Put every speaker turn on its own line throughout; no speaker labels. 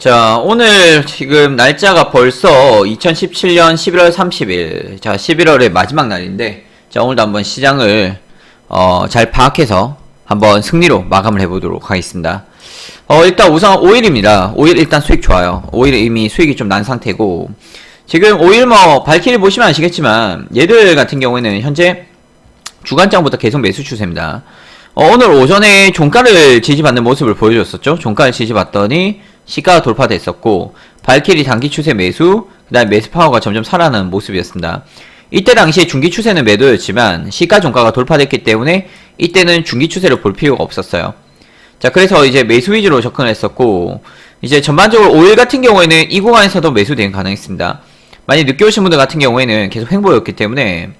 자, 오늘 지금 날짜가 벌써 2017년 11월 30일. 자, 11월의 마지막 날인데, 자, 오늘도 한번 시장을, 어, 잘 파악해서 한번 승리로 마감을 해보도록 하겠습니다. 어, 일단 우선 5일입니다. 5일 일단 수익 좋아요. 5일 이미 수익이 좀 난 상태고, 지금 5일 뭐, 발키리 보시면 아시겠지만, 얘들 같은 경우에는 현재 주간장부터 계속 매수 추세입니다. 어, 오늘 오전에 종가를 지지받는 모습을 보여줬었죠. 종가를 지지받더니 시가가 돌파됐었고 발키리 단기 추세 매수, 그 다음 매수 파워가 점점 살아나는 모습이었습니다. 이때 당시에 중기 추세는 매도였지만 시가 종가가 돌파됐기 때문에 이때는 중기 추세를 볼 필요가 없었어요. 자, 그래서 이제 매수 위주로 접근했었고 이제 전반적으로 5일 같은 경우에는 이 구간에서도 매수 대응 가능했습니다. 만약 늦게 오신 분들 같은 경우에는 계속 횡보였기 때문에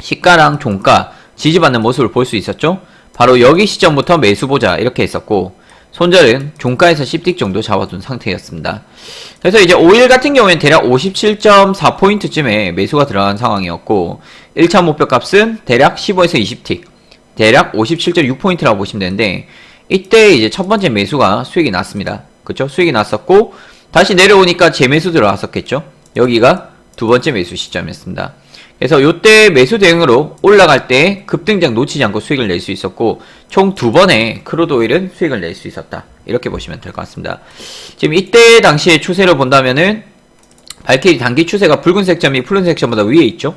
시가랑 종가 지지받는 모습을 볼 수 있었죠. 바로 여기 시점부터 매수 보자 이렇게 했었고 손절은 종가에서 10틱 정도 잡아둔 상태였습니다. 그래서 이제 5일 같은 경우에는 대략 57.4포인트쯤에 매수가 들어간 상황이었고 1차 목표 값은 대략 15에서 20틱 대략 57.6포인트라고 보시면 되는데 이때 이제 첫 번째 매수가 수익이 났습니다. 그쵸? 수익이 났었고 다시 내려오니까 재매수 들어왔었겠죠? 여기가 두 번째 매수 시점이었습니다. 그래서 요때 매수 대응으로 올라갈 때 급등장 놓치지 않고 수익을 낼 수 있었고 총 두 번의 크루드 오일은 수익을 낼 수 있었다. 이렇게 보시면 될 것 같습니다. 지금 이때 당시의 추세를 본다면은 발키리 단기 추세가 붉은색 점이 푸른색 점보다 위에 있죠.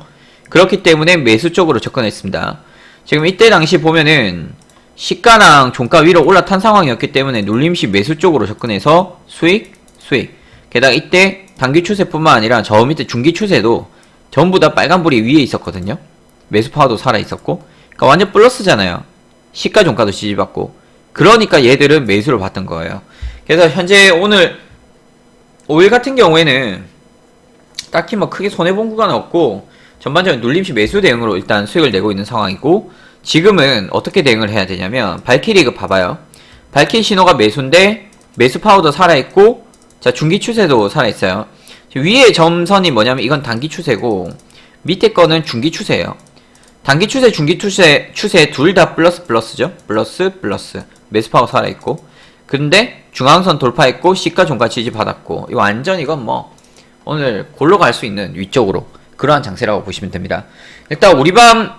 그렇기 때문에 매수 쪽으로 접근했습니다. 지금 이때 당시 보면은 시가랑 종가 위로 올라탄 상황이었기 때문에 눌림시 매수 쪽으로 접근해서 수익, 수익. 게다가 이때 단기 추세뿐만 아니라 저 밑에 중기 추세도 전부 다 빨간불이 위에 있었거든요. 매수 파워도 살아 있었고, 그러니까 완전 플러스잖아요. 시가 종가도 지지받고, 그러니까 얘들은 매수를 받던 거예요. 그래서 현재 오늘 5일 같은 경우에는 딱히 뭐 크게 손해 본 구간은 없고 전반적인 눌림시 매수 대응으로 일단 수익을 내고 있는 상황이고 지금은 어떻게 대응을 해야 되냐면 발키리 그 봐봐요. 발키리 신호가 매수인데 매수 파워도 살아있고 자 중기 추세도 살아있어요. 위에 점선이 뭐냐면 이건 단기 추세고 밑에 거는 중기 추세예요. 단기 추세, 중기 추세, 추세 둘 다 플러스 플러스죠. 플러스 플러스 매수 파워 살아있고 근데 중앙선 돌파했고 시가 종가 지지 받았고 이거 완전 이건 뭐 오늘 골로 갈 수 있는 위쪽으로 그러한 장세라고 보시면 됩니다. 일단 우리 밤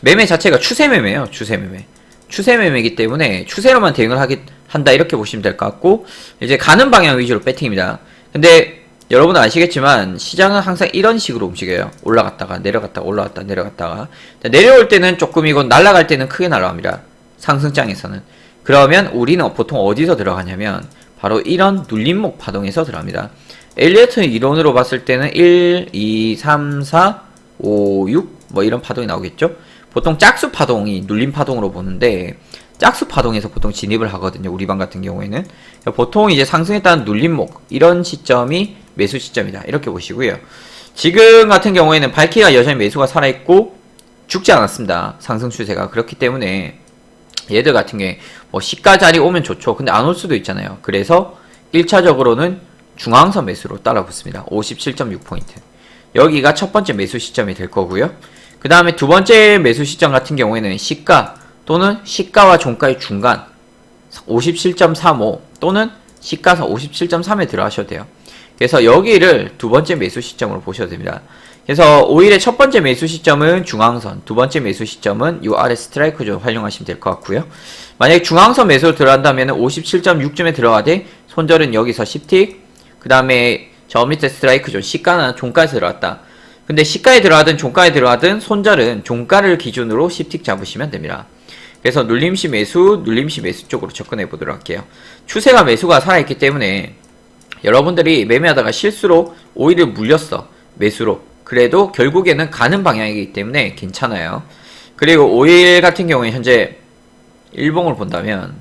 매매 자체가 추세 매매예요. 추세 매매. 추세 매매이기 때문에 추세로만 대응을 하기 한다 이렇게 보시면 될 것 같고 이제 가는 방향 위주로 배팅입니다. 근데 여러분 아시겠지만 시장은 항상 이런 식으로 움직여요. 올라갔다가 내려갔다가 올라갔다 내려갔다가 내려올 때는 조금 이건 날아갈 때는 크게 날아갑니다. 상승장에서는 그러면 우리는 보통 어디서 들어가냐면 바로 이런 눌림목 파동에서 들어갑니다. 엘리어트 이론으로 봤을 때는 1, 2, 3, 4, 5, 6 뭐 이런 파동이 나오겠죠. 보통 짝수 파동이 눌림 파동으로 보는데 짝수 파동에서 보통 진입을 하거든요. 우리 방 같은 경우에는 보통 이제 상승했다는 눌림목 이런 시점이 매수 시점이다. 이렇게 보시고요. 지금 같은 경우에는 발키가 여전히 매수가 살아있고 죽지 않았습니다. 상승 추세가 그렇기 때문에 얘들 같은 경우에 뭐 시가 자리 오면 좋죠. 근데 안 올 수도 있잖아요. 그래서 1차적으로는 중앙선 매수로 따라 붙습니다. 57.6포인트. 여기가 첫 번째 매수 시점이 될 거고요. 그 다음에 두 번째 매수 시점 같은 경우에는 시가 또는 시가와 종가의 중간 57.35 또는 시가서 57.3에 들어가셔도 돼요. 그래서 여기를 두 번째 매수 시점으로 보셔도 됩니다. 그래서 오히려 첫 번째 매수 시점은 중앙선, 두 번째 매수 시점은 이 아래 스트라이크 좀 활용하시면 될 것 같고요. 만약에 중앙선 매수로 들어간다면 57.6쯤에 들어가되 손절은 여기서 10틱, 그 다음에 저 밑에 스트라이크 좀 시가는 종가에서 들어갔다. 근데 시가에 들어가든 종가에 들어가든 손절은 종가를 기준으로 10틱 잡으시면 됩니다. 그래서 눌림시 매수, 눌림시 매수 쪽으로 접근해 보도록 할게요. 추세가 매수가 살아있기 때문에 여러분들이 매매하다가 실수로 오히려 물렸어. 매수로. 그래도 결국에는 가는 방향이기 때문에 괜찮아요. 그리고 5일 같은 경우에 현재 일봉을 본다면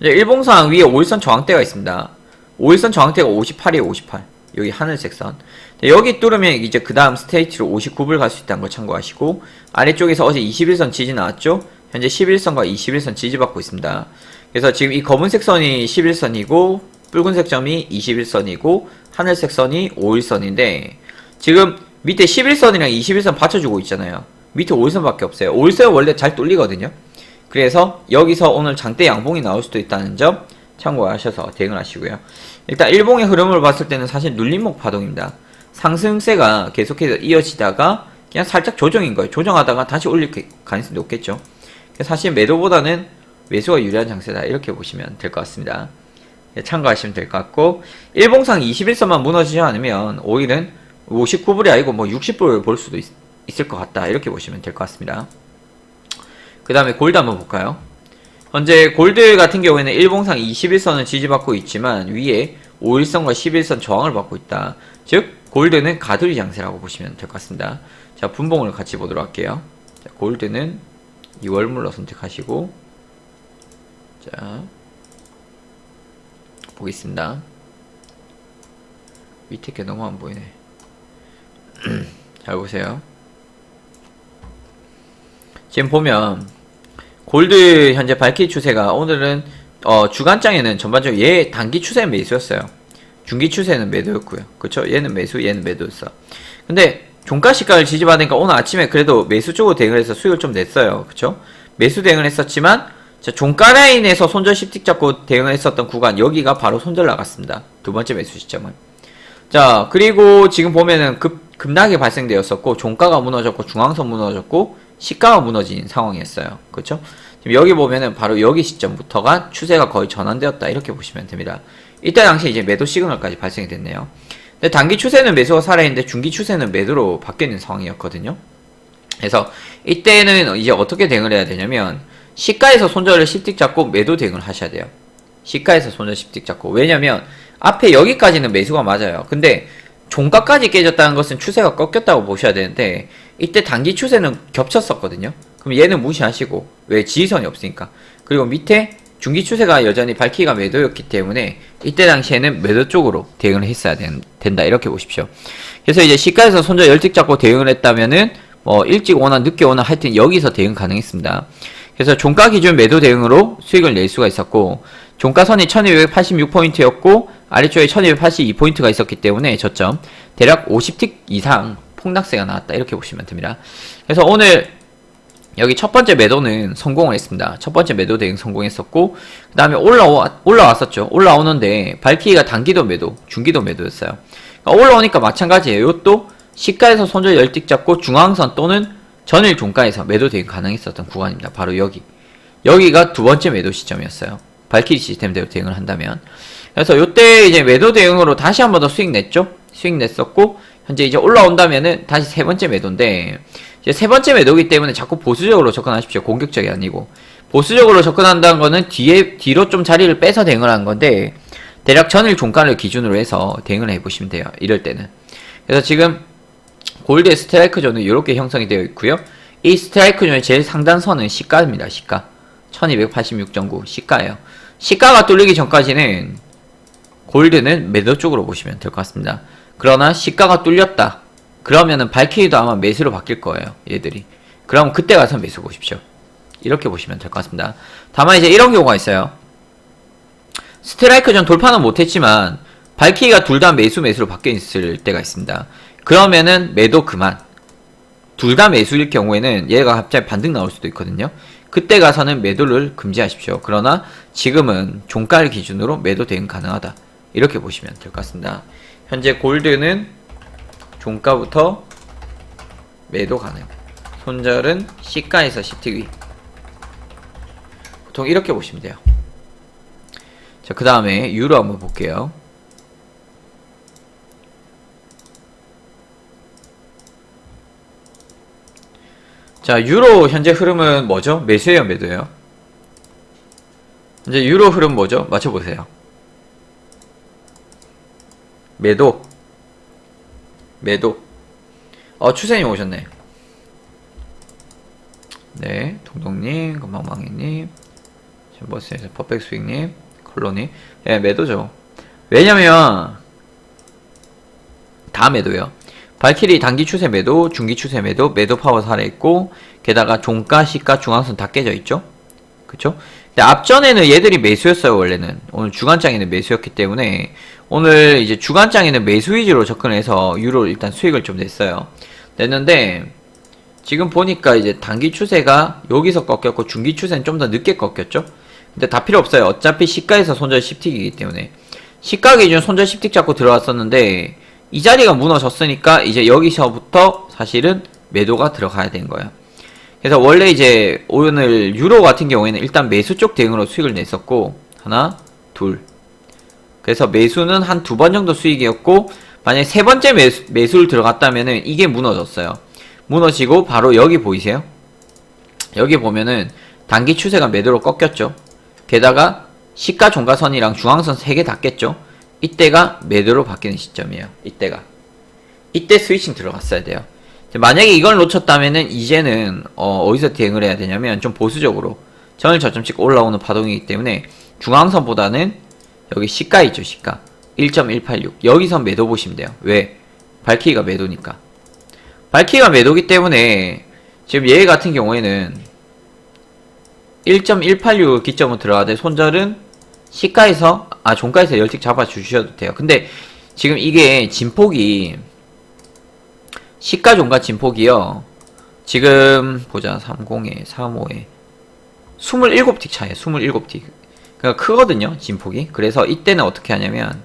이제 일봉상 위에 5일선 저항대가 있습니다. 5일선 저항대가 58이에요, 58. 여기 하늘색 선. 여기 뚫으면 이제 그 다음 스테이지로 59불 갈 수 있다는 걸 참고하시고 아래쪽에서 어제 21선 지지 나왔죠? 현재 11선과 21선 지지받고 있습니다. 그래서 지금 이 검은색 선이 11선이고 붉은색 점이 21선이고 하늘색 선이 5일선인데 지금 밑에 11선이랑 21선 받쳐주고 있잖아요. 밑에 5일선밖에 없어요. 5일선은 원래 잘 뚫리거든요. 그래서 여기서 오늘 장대 양봉이 나올 수도 있다는 점 참고하셔서 대응을 하시고요. 일단 일봉의 흐름을 봤을 때는 사실 눌림목 파동입니다. 상승세가 계속해서 이어지다가 그냥 살짝 조정인 거예요. 조정하다가 다시 올릴 가능성이 높겠죠. 사실 매도보다는 매수가 유리한 장세다 이렇게 보시면 될 것 같습니다. 예, 참고하시면 될 것 같고 일봉상 21선만 무너지지 않으면 오일은 59불이 아니고 뭐 60불 볼 수도 있, 있을 것 같다 이렇게 보시면 될 것 같습니다. 그 다음에 골드 한번 볼까요? 현재 골드 같은 경우에는 일봉상 21선을 지지받고 있지만 위에 5일선과 11선 저항을 받고 있다. 즉 골드는 가두리 장세라고 보시면 될 것 같습니다. 자 분봉을 같이 보도록 할게요. 자, 골드는 2월물로 선택하시고 자 보겠습니다. 밑에 게 너무 안 보이네. 잘 보세요. 지금 보면 골드 현재 밝기 추세가 오늘은 어, 주간장에는 전반적으로 얘 단기 추세는 매수였어요. 중기 추세는 매도였고요. 그쵸? 얘는 매수, 얘는 매도였어. 근데 종가 시가를 지지받으니까 오늘 아침에 그래도 매수 쪽으로 대응을 해서 수익을 좀 냈어요. 그쵸? 매수 대응을 했었지만 자, 종가 라인에서 손절 10틱 잡고 대응을 했었던 구간 여기가 바로 손절 나갔습니다. 두 번째 매수 시점은. 자, 그리고 지금 보면은 급, 급락이 발생되었었고, 종가가 무너졌고, 중앙선 무너졌고, 시가가 무너진 상황이었어요. 그렇죠? 지금 여기 보면은 바로 여기 시점부터가 추세가 거의 전환되었다. 이렇게 보시면 됩니다. 이때 당시 이제 매도 시그널까지 발생이 됐네요. 근데 단기 추세는 매수가 살아있는데 중기 추세는 매도로 바뀌어 있는 상황이었거든요. 그래서 이때는 이제 어떻게 대응을 해야 되냐면, 시가에서 손절을 10틱 잡고 매도 대응을 하셔야 돼요. 시가에서 손절 10틱 잡고. 왜냐면, 앞에 여기까지는 매수가 맞아요. 근데, 종가까지 깨졌다는 것은 추세가 꺾였다고 보셔야 되는데, 이때 단기 추세는 겹쳤었거든요. 그럼 얘는 무시하시고, 왜 지지선이 없으니까. 그리고 밑에 중기 추세가 여전히 밝기가 매도였기 때문에, 이때 당시에는 매도 쪽으로 대응을 했어야 된, 된다. 이렇게 보십시오. 그래서 이제 시가에서 손절 10틱 잡고 대응을 했다면은, 뭐, 일찍 오나 늦게 오나 하여튼 여기서 대응 가능했습니다. 그래서 종가 기준 매도 대응으로 수익을 낼 수가 있었고 종가선이 1286포인트였고 아래쪽에 1282포인트가 있었기 때문에 저점 대략 50틱 이상 폭락세가 나왔다 이렇게 보시면 됩니다. 그래서 오늘 여기 첫 번째 매도는 성공을 했습니다. 첫 번째 매도 대응 성공했었고 그 다음에 올라와, 올라왔었죠. 올라오는데 밝기가 단기도 매도, 중기도 매도였어요. 그러니까 올라오니까 마찬가지예요. 이것도 시가에서 손절 열틱 잡고 중앙선 또는 전일 종가에서 매도 대응 가능했었던 구간입니다. 바로 여기. 여기가 두 번째 매도 시점이었어요. 발키리 시스템대로 대응을 한다면. 그래서 요때 이제 매도 대응으로 다시 한 번 더 수익 냈죠? 수익 냈었고, 현재 이제 올라온다면은 다시 세 번째 매도인데, 이제 세 번째 매도기 때문에 자꾸 보수적으로 접근하십시오. 공격적이 아니고. 보수적으로 접근한다는 거는 뒤에, 뒤로 좀 자리를 빼서 대응을 하는 건데, 대략 전일 종가를 기준으로 해서 대응을 해보시면 돼요. 이럴 때는. 그래서 지금 골드의 스트라이크 존은 이렇게 형성이 되어 있고요. 이 스트라이크 존의 제일 상단선은 시가입니다. 시가. 1286.9 시가예요. 시가가 뚫리기 전까지는 골드는 매도 쪽으로 보시면 될 것 같습니다. 그러나 시가가 뚫렸다. 그러면은 발키리도 아마 매수로 바뀔 거예요. 얘들이. 그럼 그때 가서 매수 보십시오. 이렇게 보시면 될 것 같습니다. 다만 이제 이런 경우가 있어요. 스트라이크 존 돌파는 못했지만 발키리가 둘 다 매수 매수로 바뀌어 있을 때가 있습니다. 그러면은 매도 그만. 둘 다 매수일 경우에는 얘가 갑자기 반등 나올 수도 있거든요. 그때 가서는 매도를 금지하십시오. 그러나 지금은 종가를 기준으로 매도 대응 가능하다. 이렇게 보시면 될 것 같습니다. 현재 골드는 종가부터 매도 가능. 손절은 시가에서 10틱 위. 보통 이렇게 보시면 돼요. 자, 그 다음에 유로 한번 볼게요. 자, 유로 현재 흐름은 뭐죠? 매수예요, 매도예요? 현재 유로 흐름 뭐죠? 맞춰보세요. 매도. 매도. 어, 추세님 오셨네. 네, 동동님, 건방망이님, 잼버스에서 퍼펙트 스윙님, 콜로니. 예, 매도죠. 왜냐면, 다 매도예요. 발키리 단기 추세 매도, 중기 추세 매도, 매도 파워 살아있고, 게다가 종가, 시가, 중앙선 다 깨져 있죠? 그쵸? 근데 앞전에는 얘들이 매수였어요, 원래는. 오늘 주간장에는 매수였기 때문에, 오늘 이제 주간장에는 매수 위주로 접근해서 유로 일단 수익을 좀 냈어요. 냈는데, 지금 보니까 이제 단기 추세가 여기서 꺾였고, 중기 추세는 좀 더 늦게 꺾였죠? 근데 다 필요 없어요. 어차피 시가에서 손절 10틱이기 때문에. 시가 기준 손절 10틱 잡고 들어왔었는데 이 자리가 무너졌으니까 이제 여기서부터 사실은 매도가 들어가야 된 거예요. 그래서 원래 이제 오늘 유로 같은 경우에는 일단 매수 쪽 대응으로 수익을 냈었고 하나, 둘. 그래서 매수는 한 두 번 정도 수익이었고 만약에 세 번째 매수, 매수를 들어갔다면은 이게 무너졌어요. 무너지고 바로 여기 보이세요? 여기 보면은 단기 추세가 매도로 꺾였죠. 게다가 시가 종가선이랑 중앙선 3개 닿겠죠. 이때가 매도로 바뀌는 시점이에요. 이때가. 이때 스위칭 들어갔어야 돼요. 만약에 이걸 놓쳤다면은 이제는 어, 디서 대응을 해야 되냐면 좀 보수적으로 전일 저점 찍고 올라오는 파동이기 때문에 중앙선보다는 여기 시가 있죠 시가 1.186 여기서 매도 보시면 돼요 왜? 발키가 매도니까 발키가 매도기 때문에 지금 얘 같은 경우에는 1.186 기점으로 들어가되 손절은 시가에서 아 종가에서 열틱 잡아 주셔도 돼요. 근데 지금 이게 진폭이 시가 종가 진폭이요. 지금 보자 30에 35에. 27틱 차이에요 27틱. 그러니까 크거든요 진폭이. 그래서 이때는 어떻게 하냐면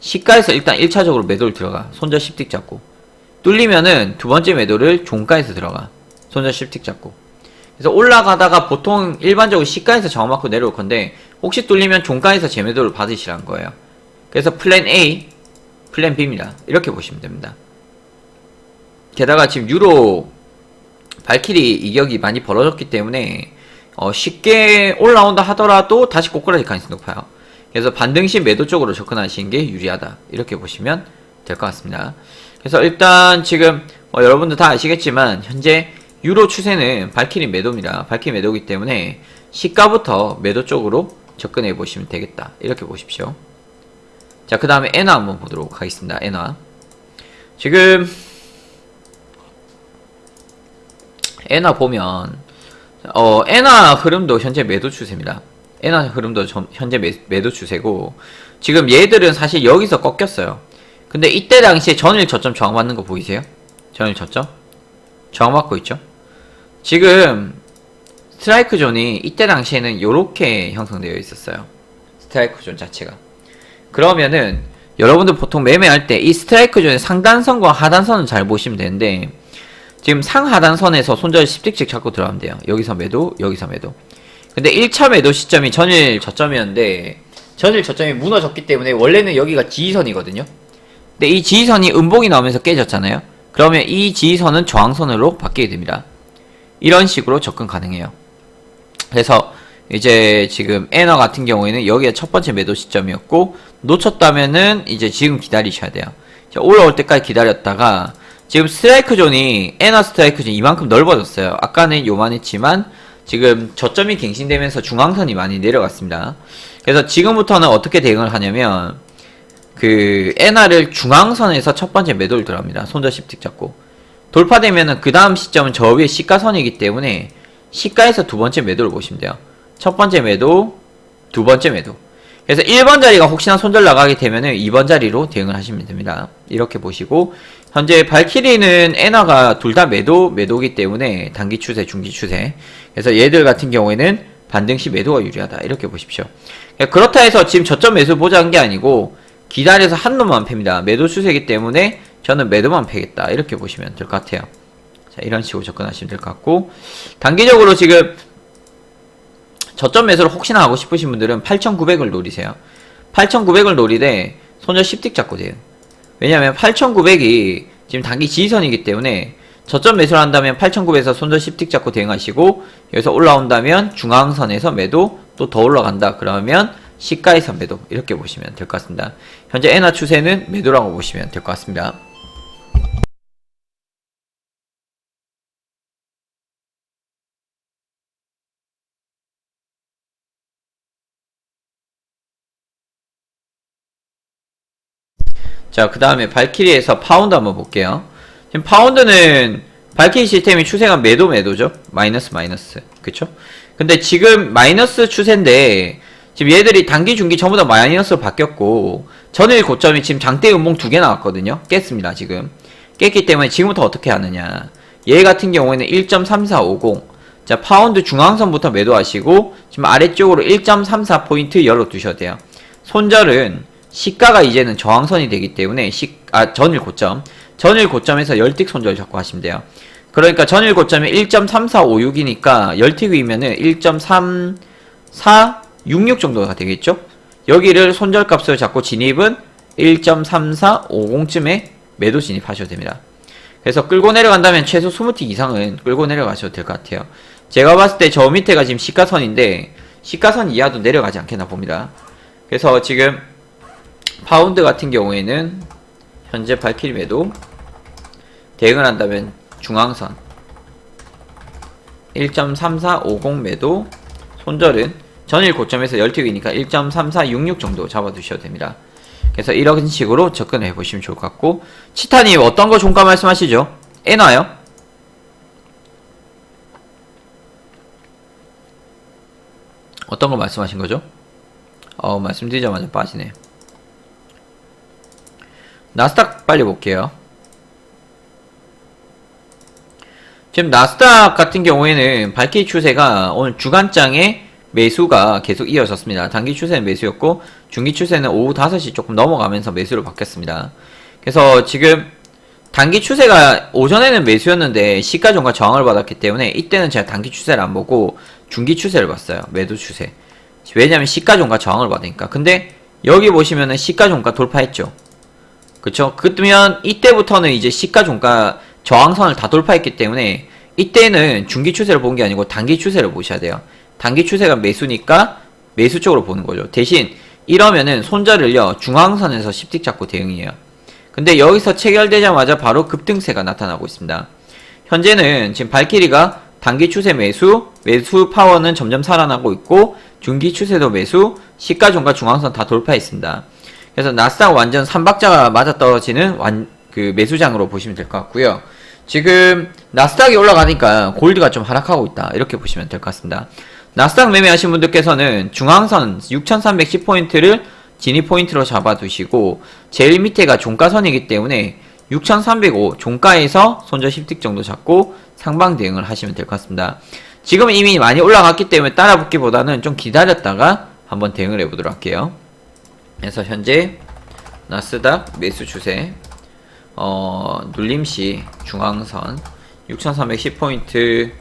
시가에서 일단 1차적으로 매도를 들어가. 손절 10틱 잡고. 뚫리면은 두 번째 매도를 종가에서 들어가. 손절 10틱 잡고 그래서 올라가다가 보통 일반적으로 시가에서 저항 맞고 내려올 건데 혹시 뚫리면 종가에서 재매도를 받으시라는 거예요 그래서 플랜 A 플랜 B입니다 이렇게 보시면 됩니다 게다가 지금 유로 발키리 이격이 많이 벌어졌기 때문에 어, 쉽게 올라온다 하더라도 다시 꼬꾸라질 가능성이 높아요. 그래서 반등시 매도 쪽으로 접근하시는 게 유리하다. 이렇게 보시면 될 것 같습니다. 그래서 일단 지금 어, 여러분들 다 아시겠지만 현재 유로 추세는 발키리 매도입니다. 발키리 매도기 때문에 시가부터 매도 쪽으로 접근해 보시면 되겠다. 이렇게 보십시오. 자, 그 다음에 엔화 한번 보도록 하겠습니다. 엔화. 지금 엔화 보면 어 엔화 흐름도 현재 매도 추세입니다. 엔화 흐름도 점- 현재 매, 매도 추세고 지금 얘들은 사실 여기서 꺾였어요. 근데 이때 당시에 전일 저점 저항 맞는 거 보이세요? 전일 저점 저항 맞고 있죠? 지금 스트라이크 존이 이때 당시에는 이렇게 형성되어 있었어요. 스트라이크 존 자체가. 그러면은 여러분들 보통 매매할 때 이 스트라이크 존의 상단선과 하단선을 잘 보시면 되는데 지금 상하단선에서 손절 10틱씩 잡고 들어가면 돼요. 여기서 매도, 여기서 매도. 근데 1차 매도 시점이 전일 저점이었는데 전일 저점이 무너졌기 때문에 원래는 여기가 지지선이거든요. 근데 이 지지선이 음봉이 나오면서 깨졌잖아요. 그러면 이 지지선은 저항선으로 바뀌게 됩니다. 이런 식으로 접근 가능해요. 그래서 이제 지금 에너 같은 경우에는 여기가 첫 번째 매도 시점이었고 놓쳤다면은 이제 지금 기다리셔야 돼요. 자, 올라올 때까지 기다렸다가 지금 스트라이크 존이 에너 스트라이크 존이 이만큼 넓어졌어요. 아까는 요만했지만 지금 저점이 갱신되면서 중앙선이 많이 내려갔습니다. 그래서 지금부터는 어떻게 대응을 하냐면 그 에나를 중앙선에서 첫 번째 매도를 들어갑니다. 손절 10틱 잡고 돌파되면은 그 다음 시점은 저 위에 시가선이기 때문에 시가에서 두 번째 매도를 보시면 돼요. 첫 번째 매도, 두 번째 매도. 그래서 1번 자리가 혹시나 손절 나가게 되면은 2번 자리로 대응을 하시면 됩니다. 이렇게 보시고 현재 발키리는 에나가 둘 다 매도 매도기 때문에 단기 추세, 중기 추세. 그래서 얘들 같은 경우에는 반등 시 매도가 유리하다. 이렇게 보십시오. 그렇다 해서 지금 저점 매수 보자는 게 아니고 기다려서 한 놈만 팹니다. 매도 추세이기 때문에 저는 매도만 패겠다. 이렇게 보시면 될 것 같아요. 자, 이런 식으로 접근하시면 될 것 같고 단기적으로 지금 저점 매수를 혹시나 하고 싶으신 분들은 8,900을 노리세요. 8,900을 노리되 손절 10틱 잡고 돼요. 왜냐면 8,900이 지금 단기 지지선이기 때문에 저점 매수를 한다면 8,900에서 손절 10틱 잡고 대응하시고 여기서 올라온다면 중앙선에서 매도 또 더 올라간다 그러면 시가에서 매도 이렇게 보시면 될 것 같습니다. 현재 엔화 추세는 매도라고 보시면 될 것 같습니다. 자, 그 다음에 발키리에서 파운드 한번 볼게요. 지금 파운드는 발키리 시스템이 추세가 매도 매도죠? 마이너스 마이너스. 그쵸? 근데 지금 마이너스 추세인데 지금 얘들이 단기 중기 전부 다 마이너스로 바뀌었고 전일 고점이 지금 장대 음봉 두 개 나왔거든요. 깼습니다, 지금. 깼기 때문에 지금부터 어떻게 하느냐. 얘 같은 경우에는 1.3450. 자, 파운드 중앙선부터 매도하시고 지금 아래쪽으로 1.34포인트 열어 두셔도 돼요. 손절은 시가가 이제는 저항선이 되기 때문에 시, 아, 전일 고점. 전일 고점에서 열틱 손절 잡고 하시면 돼요. 그러니까 전일 고점이 1.3456이니까 열틱 위면은 1.3466 정도가 되겠죠? 여기를 손절값을 잡고 진입은 1.3450쯤에 매도 진입하셔도 됩니다. 그래서 끌고 내려간다면 최소 20틱 이상은 끌고 내려가셔도 될 것 같아요. 제가 봤을 때 저 밑에가 지금 시가선인데 시가선 이하도 내려가지 않겠나 봅니다. 그래서 지금 파운드 같은 경우에는 현재 발키리 매도 대응을 한다면 중앙선 1.3450 매도 손절은 전일 고점에서 열틱이니까 1.3466 정도 잡아두셔도 됩니다. 그래서 이런 식으로 접근해 보시면 좋을 것 같고 치타님 어떤 거 종가 말씀하시죠? 에나요? 어떤 거 말씀하신 거죠? 어 말씀드리자마자 빠지네. 나스닥 빨리 볼게요. 지금 나스닥 같은 경우에는 밝기 추세가 오늘 주간장에 매수가 계속 이어졌습니다. 단기 추세는 매수였고 중기 추세는 오후 5시 조금 넘어가면서 매수로 바뀌었습니다. 그래서 지금 단기 추세가 오전에는 매수였는데 시가종가 저항을 받았기 때문에 이때는 제가 단기 추세를 안 보고 중기 추세를 봤어요. 매도 추세. 왜냐면 시가종가 저항을 받으니까. 근데 여기 보시면은 시가종가 돌파했죠. 그쵸? 그러면 이때부터는 이제 시가 종가 저항선을 다 돌파했기 때문에 이때는 중기 추세를 본게 아니고 단기 추세를 보셔야 돼요. 단기 추세가 매수니까 매수 쪽으로 보는 거죠. 대신 이러면은 손절을요 중앙선에서 10틱 잡고 대응이에요. 근데 여기서 체결되자마자 바로 급등세가 나타나고 있습니다. 현재는 지금 발키리가 단기 추세 매수, 매수 파워는 점점 살아나고 있고 중기 추세도 매수, 시가 종가 중앙선 다 돌파했습니다. 그래서 나스닥 완전 3박자가 맞아떨어지는 완, 그 매수장으로 보시면 될 것 같고요. 지금 나스닥이 올라가니까 골드가 좀 하락하고 있다. 이렇게 보시면 될 것 같습니다. 나스닥 매매하신 분들께서는 중앙선 6310포인트를 진입 포인트로 잡아두시고 제일 밑에가 종가선이기 때문에 6305 종가에서 손절 10틱 정도 잡고 상방 대응을 하시면 될 것 같습니다. 지금 이미 많이 올라갔기 때문에 따라 붙기보다는 좀 기다렸다가 한번 대응을 해보도록 할게요. 그래서 현재 나스닥 매수 추세 어, 눌림시 중앙선 6310포인트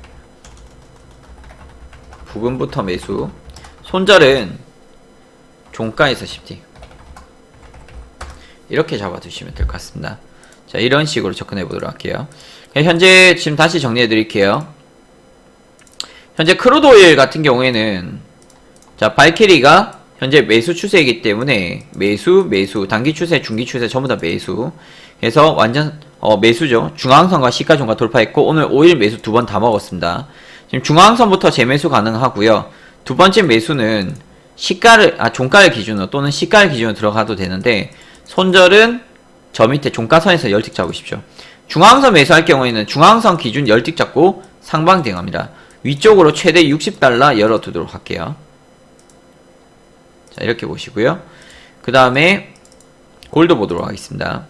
부근부터 매수. 손절은 종가에서 10티. 이렇게 잡아두시면 될 것 같습니다. 자 이런 식으로 접근해 보도록 할게요. 현재 지금 다시 정리해 드릴게요. 현재 크루도일 같은 경우에는 자 발키리가 현재 매수 추세이기 때문에 매수 매수 단기 추세 중기 추세 전부 다 매수 그래서 완전 어, 매수죠 중앙선과 시가종가 돌파했고 오늘 5일 매수 두 번 다 먹었습니다 지금 중앙선부터 재매수 가능하고요. 두 번째 매수는 시가를 아 종가를 기준으로 또는 시가를 기준으로 들어가도 되는데 손절은 저 밑에 종가선에서 열틱 잡으십시오. 중앙선 매수할 경우에는 중앙선 기준 열틱 잡고 상방 대응합니다. 위쪽으로 최대 60달러 열어두도록 할게요. 자 이렇게 보시고요. 그 다음에 골드 보도록 하겠습니다.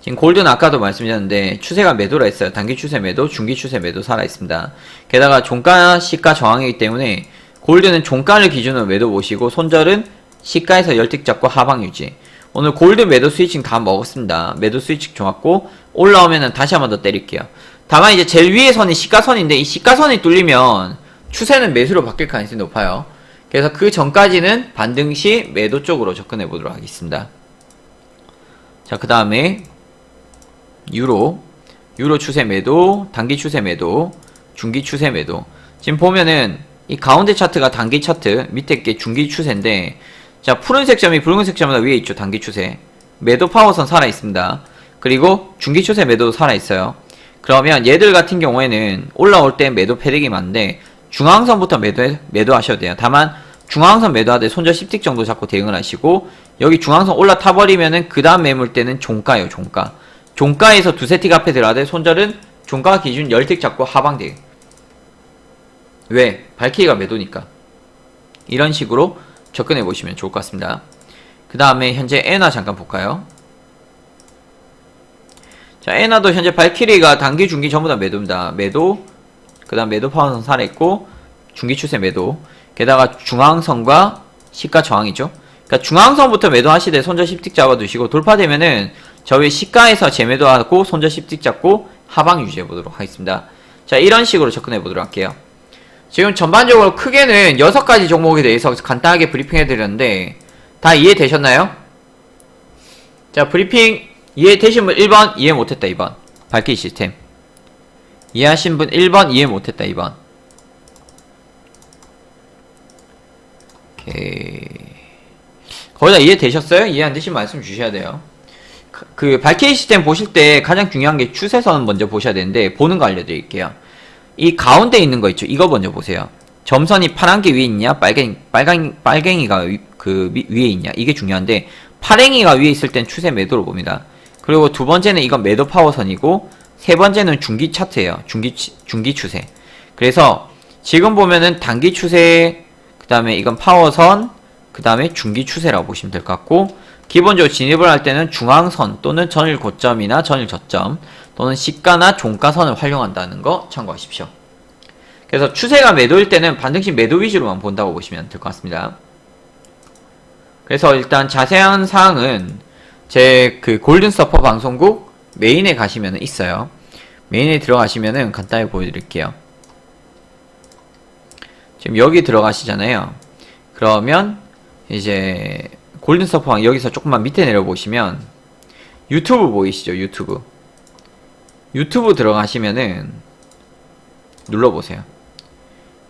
지금 골드는 아까도 말씀드렸는데 추세가 매도라 했어요. 단기 추세 매도, 중기 추세 매도 살아 있습니다. 게다가 종가 시가 저항이기 때문에 골드는 종가를 기준으로 매도 보시고 손절은 시가에서 열틱 잡고 하방 유지. 오늘 골드 매도 스위칭 다 먹었습니다. 매도 스위칭 좋았고 올라오면은 다시 한 번 더 때릴게요. 다만 이제 제일 위에 선이 시가선인데 이 시가선이 뚫리면 추세는 매수로 바뀔 가능성이 높아요. 그래서 그 전까지는 반등 시 매도 쪽으로 접근해 보도록 하겠습니다. 자, 그 다음에 유로 유로 추세 매도 단기 추세 매도 중기 추세 매도. 지금 보면은 이 가운데 차트가 단기 차트 밑에 게 중기 추세인데 자 푸른색 점이 붉은색 점보다 위에 있죠 단기 추세. 매도 파워선 살아 있습니다. 그리고 중기 추세 매도도 살아 있어요. 그러면 얘들 같은 경우에는 올라올 때 매도 패릭이 많은데 중앙선부터 매도 매도하셔도 돼요. 다만 중앙선 매도하되 손절 10틱 정도 잡고 대응을 하시고 여기 중앙선 올라타 버리면은 그 다음 매물 때는 종가예요 종가. 종가에서 두세 틱 앞에 들어가되 손절은 종가 기준 10틱 잡고 하방 대응 왜? 발키리가 매도니까. 이런 식으로 접근해 보시면 좋을 것 같습니다. 그 다음에 현재 에나 잠깐 볼까요? 자 에나도 현재 발키리가 단기 중기 전부 다 매도입니다. 매도 그 다음 매도 파워선 살아있고 중기 추세 매도. 게다가 중앙선과 시가 저항이죠. 그러니까 중앙선부터 매도하시되 손절 10틱 잡아두시고 돌파되면은 저 위에 시가에서 재매도하고 손절 10틱 잡고 하방 유지해 보도록 하겠습니다. 자 이런 식으로 접근해 보도록 할게요. 지금 전반적으로 크게는 6가지 종목에 대해서 간단하게 브리핑해 드렸는데 다 이해되셨나요? 자 브리핑 이해되신 분 1번 이해 못했다 2번. 밝기 시스템 이해하신 분 1번 이해 못했다 2번. 오케이. 거의 다 이해되셨어요? 이해 안 되시면 말씀 주셔야 돼요. 그, 그 발키리 시스템 보실 때 가장 중요한 게 추세선 먼저 보셔야 되는데 보는 거 알려드릴게요. 이 가운데 있는 거 있죠? 이거 먼저 보세요. 점선이 파란 게 위에 있냐 빨갱 빨강 빨갱이가 위, 그 위, 위에 있냐? 이게 중요한데 파랭이가 위에 있을 땐 추세 매도로 봅니다. 그리고 두 번째는 이건 매도 파워선이고 세 번째는 중기 차트예요 중기 치- 중기 추세 그래서 지금 보면은 단기 추세 그 다음에 이건 파워선 그 다음에 중기 추세라고 보시면 될 것 같고 기본적으로 진입을 할 때는 중앙선 또는 전일 고점이나 전일 저점 또는 시가나 종가선을 활용한다는 거 참고하십시오. 그래서 추세가 매도일 때는 반드시 매도 위주로만 본다고 보시면 될 것 같습니다. 그래서 일단 자세한 사항은 제 그 골든 서퍼 방송국 메인에 가시면 있어요. 메인에 들어가시면은 간단히 보여드릴게요. 지금 여기 들어가시잖아요. 그러면 이제 골든 서퍼 여기서 조금만 밑에 내려보시면 유튜브 보이시죠? 유튜브. 유튜브 들어가시면은 눌러보세요.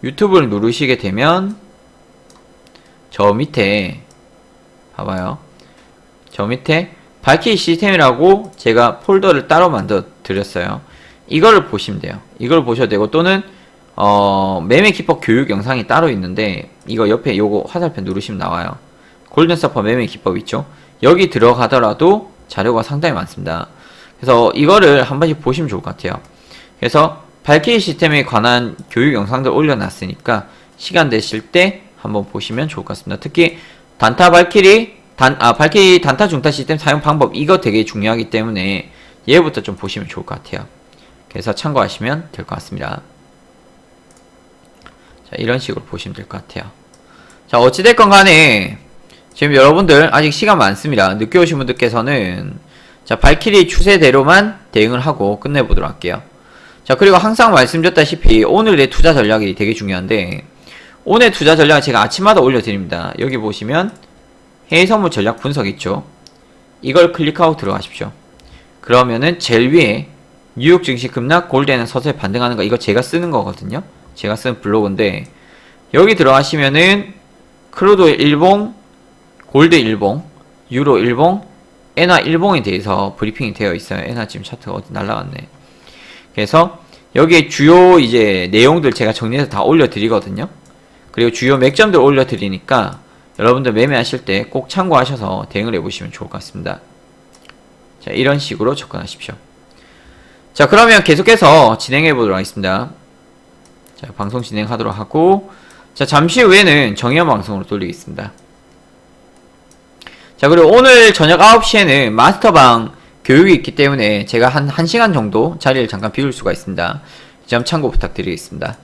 유튜브를 누르시게 되면 저 밑에 봐봐요. 저 밑에 발키리 시스템이라고 제가 폴더를 따로 만들어 드렸어요. 이거를 보시면 돼요. 이걸 보셔도 되고 또는 어, 매매 기법 교육 영상이 따로 있는데 이거 옆에 요거 화살표 누르시면 나와요. 골든 서퍼 매매 기법 있죠? 여기 들어가더라도 자료가 상당히 많습니다. 그래서 이거를 한 번씩 보시면 좋을 것 같아요. 그래서 발키리 시스템에 관한 교육 영상들 올려놨으니까 시간 되실 때 한번 보시면 좋을 것 같습니다. 특히 단타 발키리 단, 아, 발키리 단타 중타 시스템 사용 방법 이거 되게 중요하기 때문에 얘부터 좀 보시면 좋을 것 같아요. 그래서 참고하시면 될 것 같습니다. 자, 이런 식으로 보시면 될 것 같아요. 자, 어찌됐건 간에 지금 여러분들 아직 시간 많습니다. 늦게 오신 분들께서는 자, 발키리 추세대로만 대응을 하고 끝내보도록 할게요. 자, 그리고 항상 말씀드렸다시피 오늘의 투자 전략이 되게 중요한데 오늘 투자 전략을 제가 아침마다 올려드립니다. 여기 보시면 해외선물 전략 분석 있죠. 이걸 클릭하고 들어가십시오. 그러면은 제일 위에 뉴욕 증시 급락 골드에는 서서히 반등하는 거 이거 제가 쓰는 거거든요. 제가 쓴 블로그인데 여기 들어가시면은 크루도 일봉, 골드 일봉, 유로 일봉, 에나 일봉에 대해서 브리핑이 되어 있어요. 에나 지금 차트가 어디 날라갔네. 그래서 여기에 주요 이제 내용들 제가 정리해서 다 올려드리거든요. 그리고 주요 맥점들 올려드리니까 여러분들 매매하실 때 꼭 참고하셔서 대응을 해보시면 좋을 것 같습니다. 자, 이런 식으로 접근하십시오. 자, 그러면 계속해서 진행해 보도록 하겠습니다. 자, 방송 진행하도록 하고, 자, 잠시 후에는 정의연 방송으로 돌리겠습니다. 자, 그리고 오늘 저녁 9시에는 마스터방 교육이 있기 때문에 제가 한 1시간 정도 자리를 잠깐 비울 수가 있습니다. 이 점 참고 부탁드리겠습니다.